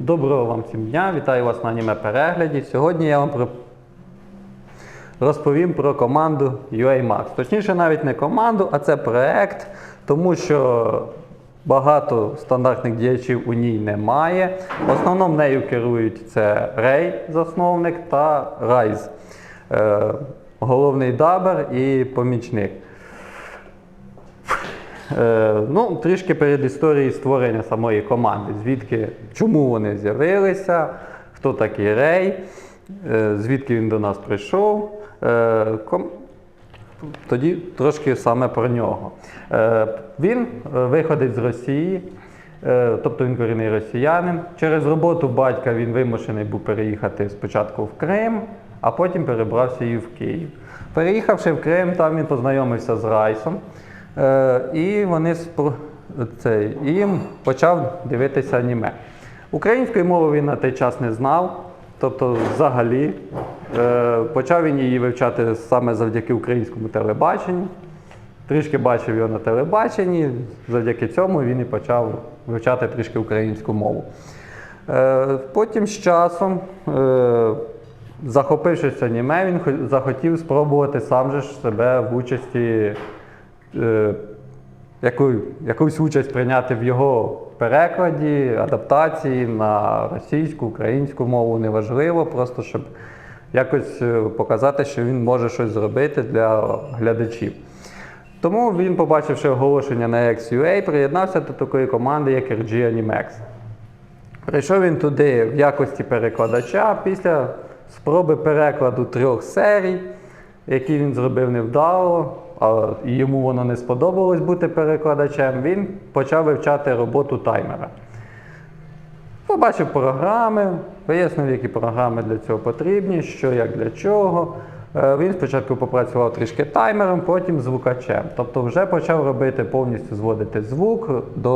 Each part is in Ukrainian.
Доброго вам всім дня! Вітаю вас на аніме перегляді. Сьогодні я вам про- розповім про команду UA Точніше, навіть не команду, а це проект, тому що багато стандартних діячів у ній немає. В основному нею керують це Рей, засновник, та Райз, е, головний дабер і помічник. Е, ну, трішки перед історією створення самої команди. Звідки, чому вони з'явилися, хто такий Рей, е, звідки він до нас прийшов. Е. Тоді трошки саме про нього. Він виходить з Росії, тобто він корінний росіянин. Через роботу батька він вимушений був переїхати спочатку в Крим, а потім перебрався і в Київ. Переїхавши в Крим, там він познайомився з Райсом. Е, і вони це, їм почав дивитися аніме. Української мови він на той час не знав, тобто взагалі е, почав він її вивчати саме завдяки українському телебаченню. Трішки бачив його на телебаченні, завдяки цьому він і почав вивчати трішки українську мову. Е, потім з часом, захопившись аніме, він захотів спробувати сам же себе в участі яку, якусь участь прийняти в його перекладі, адаптації на російську, українську мову неважливо, просто щоб якось е, показати, що він може щось зробити для глядачів. Тому він, побачивши оголошення на XUA, приєднався до такої команди, як RG Animex. Прийшов він туди в якості перекладача після спроби перекладу трьох серій, які він зробив невдало, а йому воно не сподобалось бути перекладачем. Він почав вивчати роботу таймера. Побачив програми, вияснив, які програми для цього потрібні, що як для чого. Е, Він спочатку попрацював трішки таймером, потім звукачем. Тобто вже почав робити повністю зводити звук до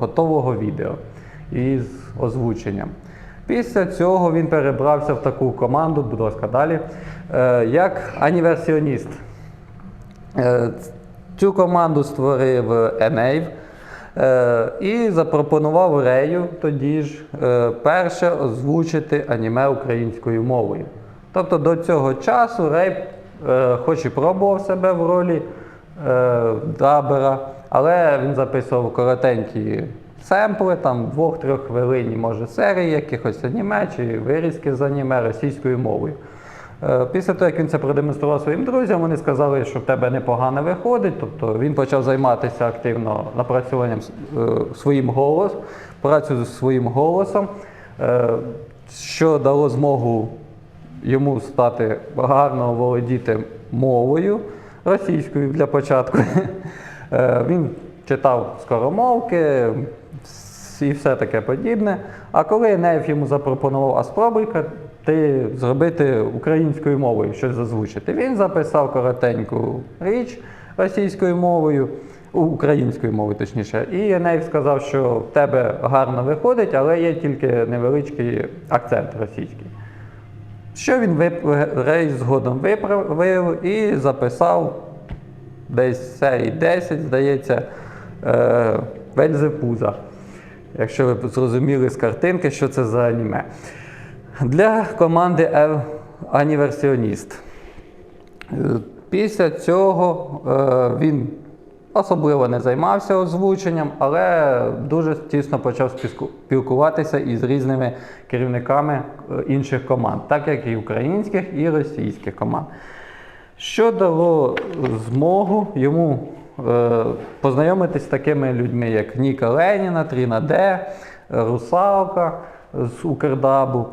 готового відео із озвученням. Після цього він перебрався в таку команду, будь ласка, далі, е, як аніверсіоніст. Е, Цю команду створив Енейв е, і запропонував Рею тоді ж е, перше озвучити аніме українською мовою. Тобто до цього часу Рей, е, хоч і пробував себе в ролі е, дабера, але він записував коротенькі семпли, там двох-трьох хвилин, може, серії якихось аніме чи вирізки з аніме російською мовою. Е, Після того, як він це продемонстрував своїм друзям, вони сказали, що в тебе непогано виходить. Тобто він почав займатися активно напрацюванням е, своїм голосом, працю з своїм голосом, е, що дало змогу йому стати гарно володіти мовою російською для початку. Він читав скоромовки і все таке подібне. А коли Неєв йому запропонував, а спробуй-ка ти зробити українською мовою щось зазвучити, він записав коротеньку річ російською мовою, українською мовою точніше. І Неєв сказав, що в тебе гарно виходить, але є тільки невеличкий акцент російський. Що він вип- Рей згодом виправив і записав десь серій 10, здається, е, Вельзепуза. Якщо ви зрозуміли з картинки, що це за аніме. Для команди Аніверсіоніст. Е, Після цього е, він особливо не займався озвученням, але дуже тісно почав спілкуватися із різними керівниками е, інших команд, так як і українських, і російських команд. Що дало змогу йому познайомитись з такими людьми, як Ніка Леніна, Тріна Д, Русалка з Укрдабу,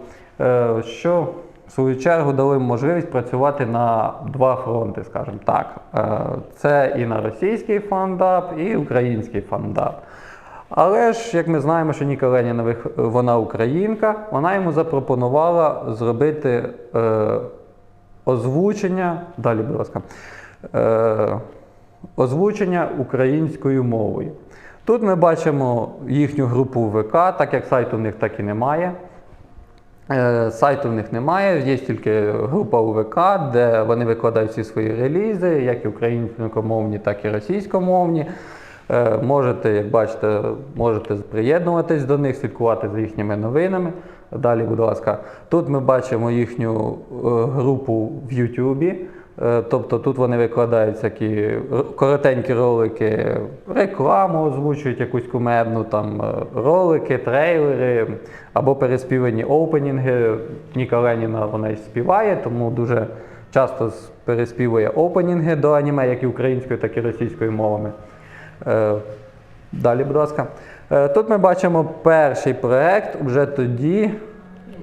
що в свою чергу йому можливість працювати на два фронти, скажімо так. Е, це і на російський фандаб, і український фандаб. Але ж, як ми знаємо, що Ніка Леніна вона українка, вона йому запропонувала зробити е, озвучення. Далі, будь ласка. Е, озвучення українською мовою. Тут ми бачимо їхню групу ВК, так як сайту в них так і немає. Е, Сайту в них немає, є тільки група УВК, де вони викладають всі свої релізи, як і українськомовні, так і російськомовні. Е, Можете, як бачите, можете приєднуватись до них, слідкувати за їхніми новинами. Далі, будь ласка, тут ми бачимо їхню е, групу в Ютубі. Е, Тобто тут вони викладають р- коротенькі ролики, рекламу озвучують якусь кумедну, там е, ролики, трейлери або переспівані опенінги. Ніка Леніна вона і співає, тому дуже часто переспівує опенінги до аніме, як і українською, так і російською мовами. Е, Далі, будь ласка. Тут ми бачимо перший проект вже тоді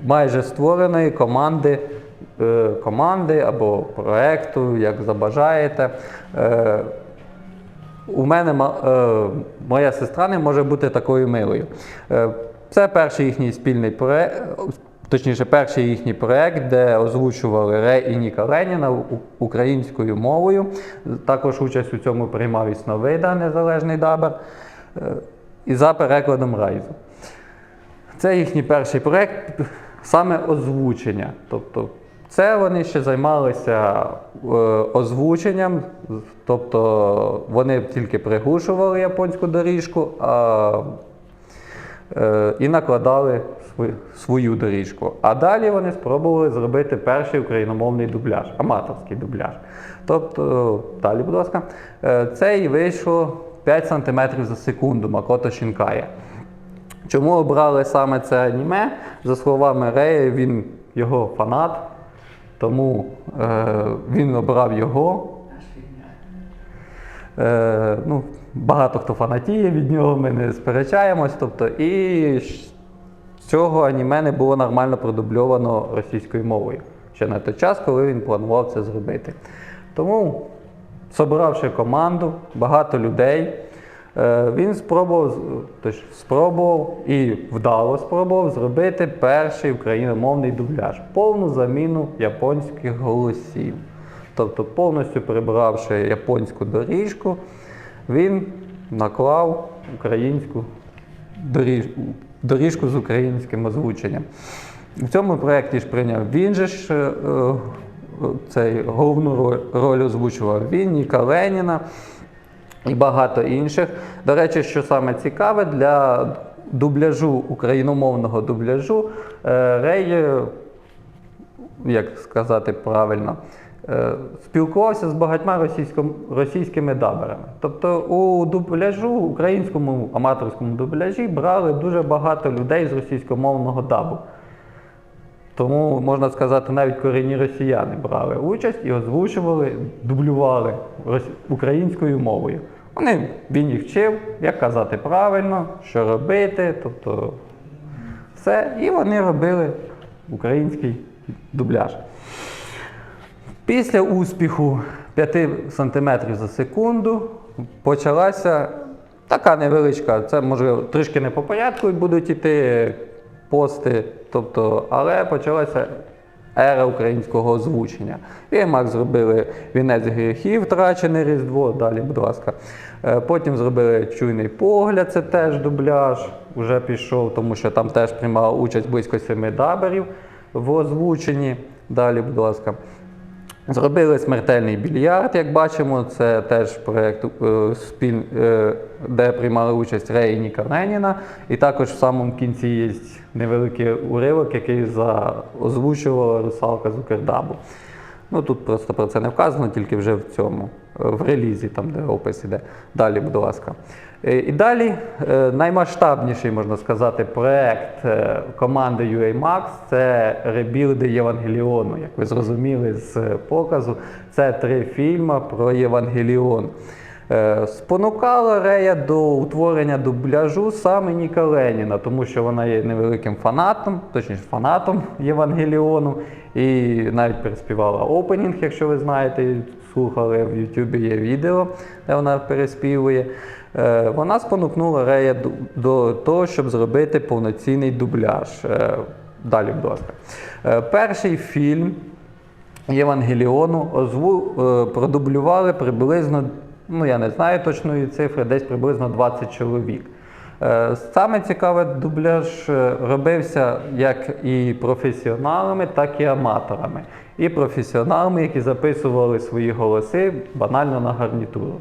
майже створеної команди, команди або проекту, як забажаєте. Е, У мене е, моя сестра не може бути такою милою. Е, Це перший їхній спільний проект, точніше, перший їхній проект, де озвучували Рей і Ніка Леніна українською мовою. Також участь у цьому приймав і Сновида, незалежний дабер, е, і за перекладом Райзу. Це їхній перший проєкт, саме озвучення. Тобто це вони ще займалися е, озвученням, тобто вони тільки приглушували японську доріжку а, е, і накладали свою, свою доріжку. А далі вони спробували зробити перший україномовний дубляж, аматорський дубляж. Тобто, далі, будь ласка, е, це і вийшло 5 см за секунду Макото Шінкая. Чому обрали саме це аніме? За словами Рея, він його фанат, тому е, він обрав його. Е, ну, багато хто фанатіє від нього, ми не сперечаємось. Тобто, і цього аніме не було нормально продубльовано російською мовою ще на той час, коли він планував це зробити. Тому, собравши команду, багато людей, він спробував, тож, спробував і вдало спробував зробити перший україномовний дубляж, повну заміну японських голосів. Тобто, повністю прибравши японську доріжку, він наклав українську доріж... доріжку з українським озвученням. В цьому проєкті ж прийняв він же ж е, е, цей головну роль озвучував він, Ніка Леніна і багато інших. До речі, що саме цікаве, для дубляжу, україномовного дубляжу, е, Рей, як сказати правильно, е, спілкувався з багатьма російсько- російськими даберами. Тобто у дубляжу, українському аматорському дубляжі брали дуже багато людей з російськомовного дабу. Тому можна сказати, навіть корінні росіяни брали участь і озвучували, дублювали українською мовою. Вони він їх вчив, як казати правильно, що робити, тобто все. І вони робили український дубляж. Після успіху 5 см за секунду почалася така невеличка, це може трішки не по порядку будуть іти пости, тобто, але почалася ера українського озвучення. Вімак зробили вінець гріхів, втрачене Різдво, далі, будь ласка. Е, Потім зробили чуйний погляд, це теж дубляж, вже пішов, тому що там теж приймала участь близько семи даберів в озвученні. Далі, будь ласка. Зробили смертельний більярд, як бачимо, це теж проєкт, е, е, де приймали участь Рей і Ніка Леніна. І також в самому кінці є невеликий уривок, який озвучувала русалка з Укрдабу. Ну тут просто про це не вказано, тільки вже в цьому, в релізі, там де опис іде. Далі, будь ласка. Е, І далі е, наймасштабніший, можна сказати, проект е, команди UA це ребілди Євангеліону. Як ви зрозуміли з показу, це три фільми про Євангеліон. Спонукала Рея до утворення дубляжу саме Ніка Леніна, тому що вона є невеликим фанатом, точніше фанатом Євангеліону, і навіть переспівала опенінг, якщо ви знаєте, слухали в Ютубі є відео, де вона переспівує. Е, Вона спонукнула Рея до- того, щоб зробити повноцінний дубляж. Е, Далі, будь ласка. Е, Перший фільм Євангеліону озву, продублювали приблизно, ну я не знаю точної цифри, десь приблизно 20 чоловік. Саме цікаве, дубляж робився як і професіоналами, так і аматорами. І професіоналами, які записували свої голоси банально на гарнітуру.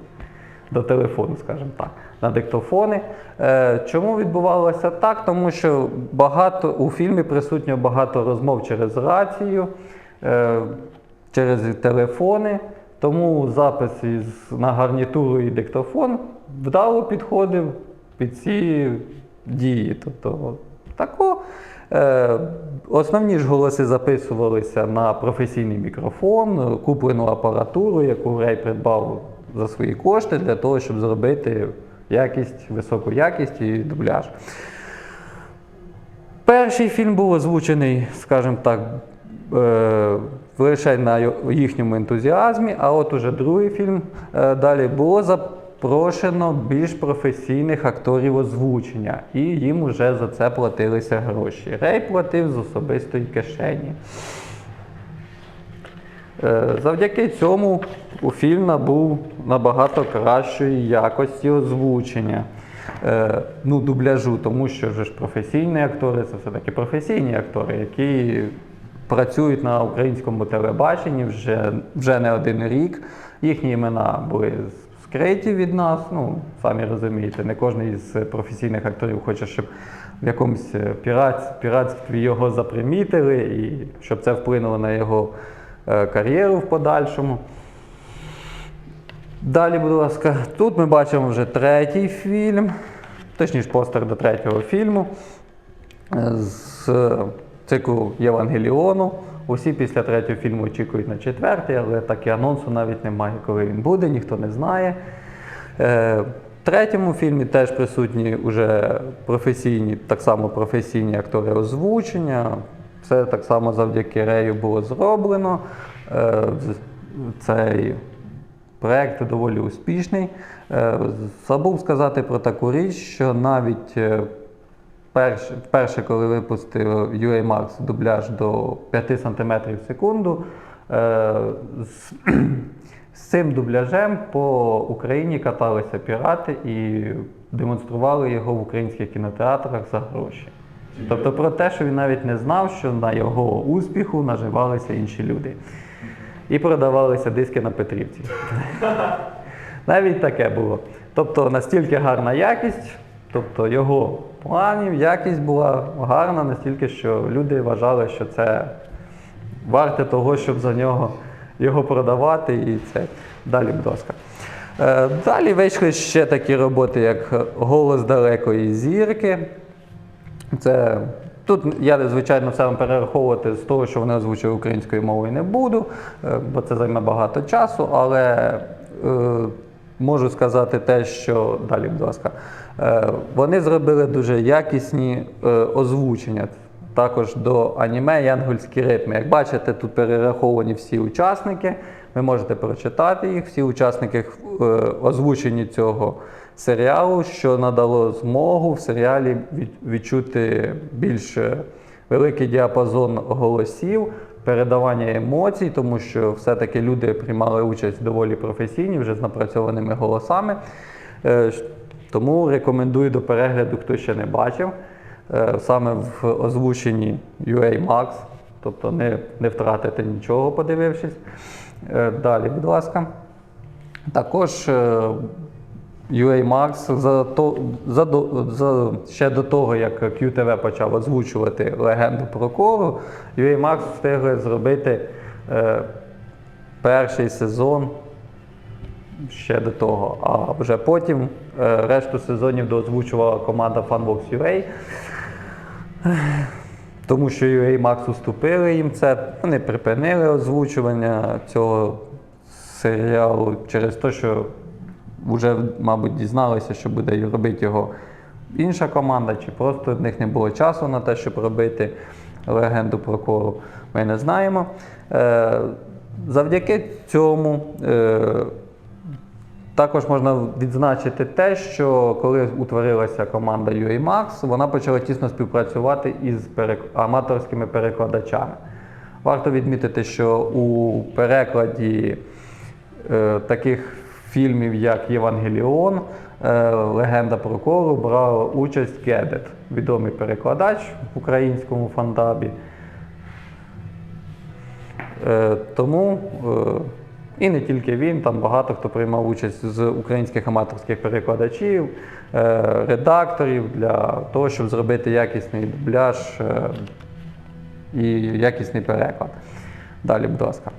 До телефону, скажімо так, на диктофони. Е, Чому відбувалося так? Тому що багато у фільмі присутньо багато розмов через рацію, е, через телефони. Тому запис із на гарнітуру і диктофон вдало підходив під ці дії. Тобто, тако, е, основні ж голоси записувалися на професійний мікрофон, куплену апаратуру, яку Рей придбав за свої кошти для того, щоб зробити якість, високу якість і дубляж. Перший фільм був озвучений, скажімо так, е, лише на їхньому ентузіазмі, а от уже другий фільм е, далі було запрошено більш професійних акторів озвучення, і їм вже за це платилися гроші. Рей платив з особистої кишені. Е, Завдяки цьому у фільм набув набагато кращої якості озвучення. Е, Ну, дубляжу, тому що вже ж професійні актори це все-таки професійні актори, які працюють на українському телебаченні вже, вже не один рік. Їхні імена були скриті від нас. Ну, самі розумієте, не кожен із професійних акторів хоче, щоб в якомусь піратстві його запримітили, і щоб це вплинуло на його кар'єру в подальшому. Далі, будь ласка, тут ми бачимо вже третій фільм, точніше постер до третього фільму е, з циклу Євангеліону. Усі після третього фільму очікують на четвертий, але так і анонсу навіть немає, коли він буде, ніхто не знає. Е, В третьому фільмі теж присутні вже професійні, так само професійні актори озвучення. Все так само завдяки Рею було зроблено. Е, Цей Проект доволі успішний. Е, Забув сказати про таку річ, що навіть е, перше, коли випустив UA-Max дубляж до 5 см в секунду, з цим дубляжем по Україні каталися пірати і демонстрували його в українських кінотеатрах за гроші. Тобто про те, що він навіть не знав, що на його успіху наживалися інші люди. І продавалися диски на Петрівці. Навіть таке було. Тобто настільки гарна якість, тобто його планів, якість була гарна, настільки, що люди вважали, що це варте того, щоб за нього його продавати. І це далі, будь ласка. Е, Далі вийшли ще такі роботи, як Голос далекої зірки. Це тут я, звичайно, все вам перераховувати з того, що вони озвучують українською мовою не буду, е, бо це займе багато часу, але е, можу сказати те, що далі, будь ласка, е, вони зробили дуже якісні е, озвучення. Також до аніме Янгольські ритми. Як бачите, тут перераховані всі учасники. Ви можете прочитати їх. Всі учасники е, озвучені цього серіалу, що надало змогу в серіалі відчути більш великий діапазон голосів, передавання емоцій, тому що все-таки люди приймали участь доволі професійні, вже з напрацьованими голосами. Е, Тому рекомендую до перегляду, хто ще не бачив. Е, Саме в озвученні UA Max, тобто не, не втратите нічого, подивившись. Е, Далі, будь ласка. Також UA Max за то, за, за, ще до того, як QTV почав озвучувати легенду про кору, UA Max встигли зробити е, перший сезон ще до того. А вже потім е, решту сезонів доозвучувала команда FunVox UA. Тому що UA Max уступили їм це, вони припинили озвучування цього серіалу через те, що вже, мабуть, дізналися, що буде робити його інша команда, чи просто в них не було часу на те, щоб робити легенду про кору. Ми не знаємо. Е, Завдяки цьому е, також можна відзначити те, що коли утворилася команда UAMAX, вона почала тісно співпрацювати із аматорськими перекладачами. Варто відмітити, що у перекладі е, таких фільмів, як Євангеліон, е, Легенда про кору брав участь Гедет, відомий перекладач в українському фандабі. Е, Тому е, І не тільки він, там багато хто приймав участь з українських аматорських перекладачів, редакторів для того, щоб зробити якісний дубляж і якісний переклад. Далі, будь ласка.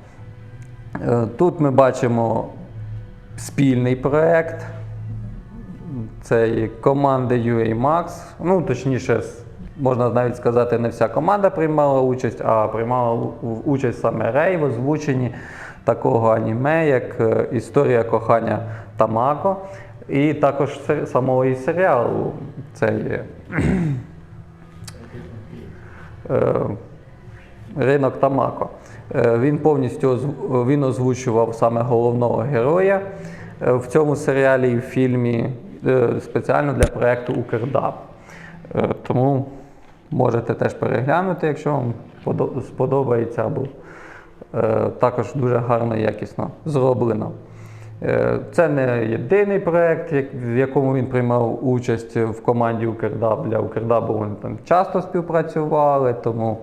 Тут ми бачимо спільний проєкт. Це і команди UA Max. Ну, точніше, можна навіть сказати, не вся команда приймала участь, а приймала участь саме Рей в озвученні такого аніме, як е, Історія кохання Тамако. І також самого і серіалу. Це є е, ринок Тамако. Е, Він повністю він озвучував саме головного героя е, в цьому серіалі і в фільмі е, спеціально для проєкту Укрдаб. Тому можете теж переглянути, якщо вам сподобається, або також дуже гарно і якісно зроблено. Це не єдиний проєкт, в якому він приймав участь в команді Укрдаб. Для Укрдабу вони там часто співпрацювали, тому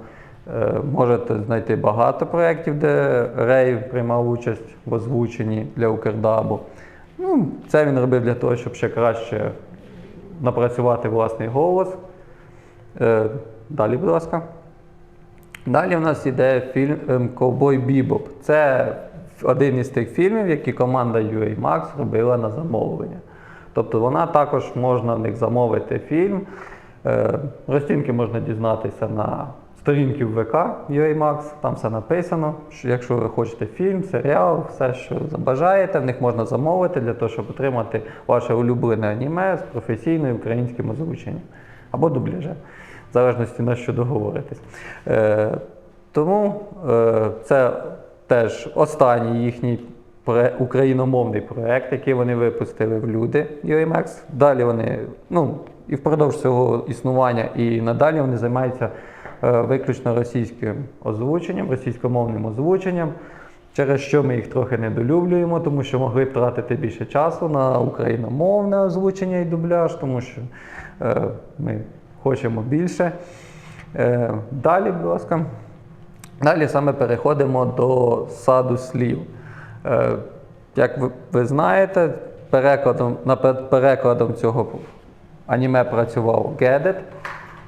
можете знайти багато проєктів, де Рей приймав участь в озвученні для Укрдабу. Ну, це він робив для того, щоб ще краще напрацювати власний голос. Е, Далі, будь ласка. Далі в нас іде фільм ем, Ковбой Бібоп. Це один із тих фільмів, які команда UA Max робила на замовлення. Тобто вона також можна в них замовити фільм. Е, Розцінки можна дізнатися на сторінки в ВК UA Max, там все написано. що Якщо ви хочете фільм, серіал, все, що забажаєте, в них можна замовити для того, щоб отримати ваше улюблене аніме з професійним українським озвученням або дубляжем, в залежності на що договоритесь. Е, тому е, це теж останній їхній україномовний проект, який вони випустили в люди UMX. Далі вони, ну і впродовж цього існування, і надалі вони займаються виключно російським озвученням, російськомовним озвученням. Через що ми їх трохи недолюблюємо, тому що могли б тратити більше часу на україномовне озвучення і дубляж, тому що е, ми хочемо більше. Е, далі, будь ласка. Далі саме переходимо до саду слів. Е, як ви знаєте, перекладом, над перекладом цього аніме працював Гедет.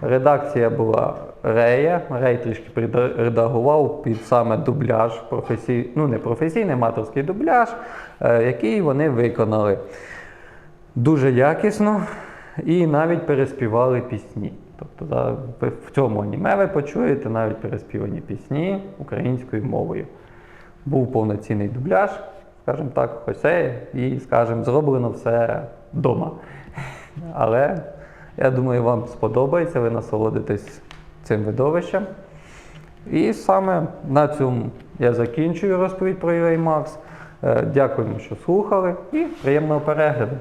Редакція була Рея. Рей трішки редагував під саме дубляж, професій, ну не професійний, аматорський дубляж, е, який вони виконали дуже якісно і навіть переспівали пісні. Тобто ви в цьому аніме ви почуєте навіть переспівані пісні українською мовою. Був повноцінний дубляж, скажімо так, Хосей, і, скажімо, зроблено все вдома. Але я думаю, вам сподобається, ви насолодитесь цим видовищем. І саме на цьому я закінчую розповідь про UA Max. Е, Дякуємо, що слухали, і приємного перегляду.